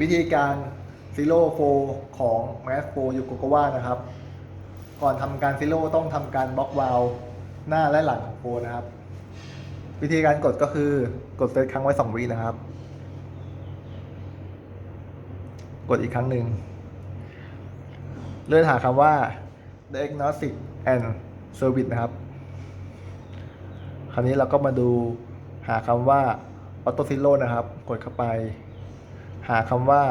วิธีการซีโร่โฟของ m a s โฟยูโกโกวานะครับ ก่อนทำการซีโร่ต้องทำการบล็อกวาลหน้าและหลังของโฟนะครับ วิธีการกดก็คือกดเซตครั้งไว้สองวินะครับ กดอีกครั้งหนึ่งเลื่อนหาคำว่า diagnostic and service นะครับ คราวนี้เราก็มาดูหาคำว่า auto zero นะครับ กดเข้าไป หาคำว่า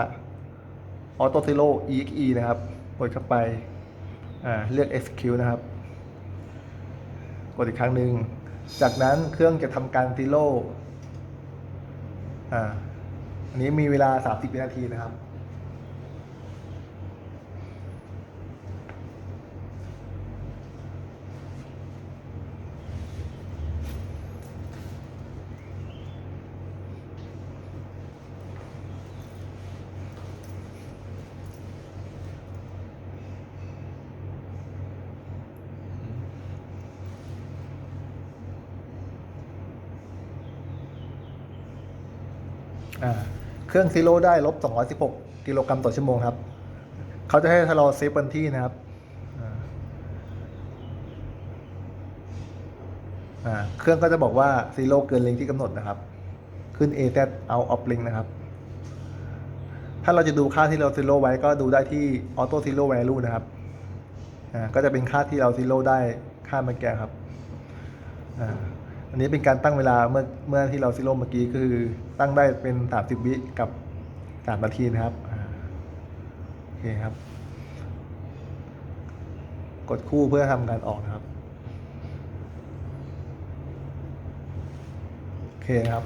auto zero exe นะครับกดเข้าไปเลือก execute นะครับ กดอีกครั้งหนึ่ง จากนั้นเครื่องจะทำการ zero อ่าอันนี้มีเวลา 30 วินาทีนะครับ เครื่องซีโร่ได้ลบ 216 กิโลกรัมต่อชั่วโมงครับ เขาจะให้เราเซฟวันที่นะครับเครื่องก็จะบอกว่าซีโร่เกินลิงที่กำหนดนะครับ ขึ้น A Z out of link นะครับ ถ้าเราจะดูค่าที่เราซีโร่ไว้ก็ดูได้ที่ auto zero value นะครับ ก็จะเป็นค่าที่เราซีโร่ได้ค่าเมื่อกี้ครับ อันนี้เป็นการตั้งเวลาเมื่อเมื่อที่เราซิโร่เมื่อกี้คือตั้งได้เป็น 30 วิกับ 3 นาทีนะครับโอเคครับ กดคู่เพื่อทำการออกนะครับ โอเคครับ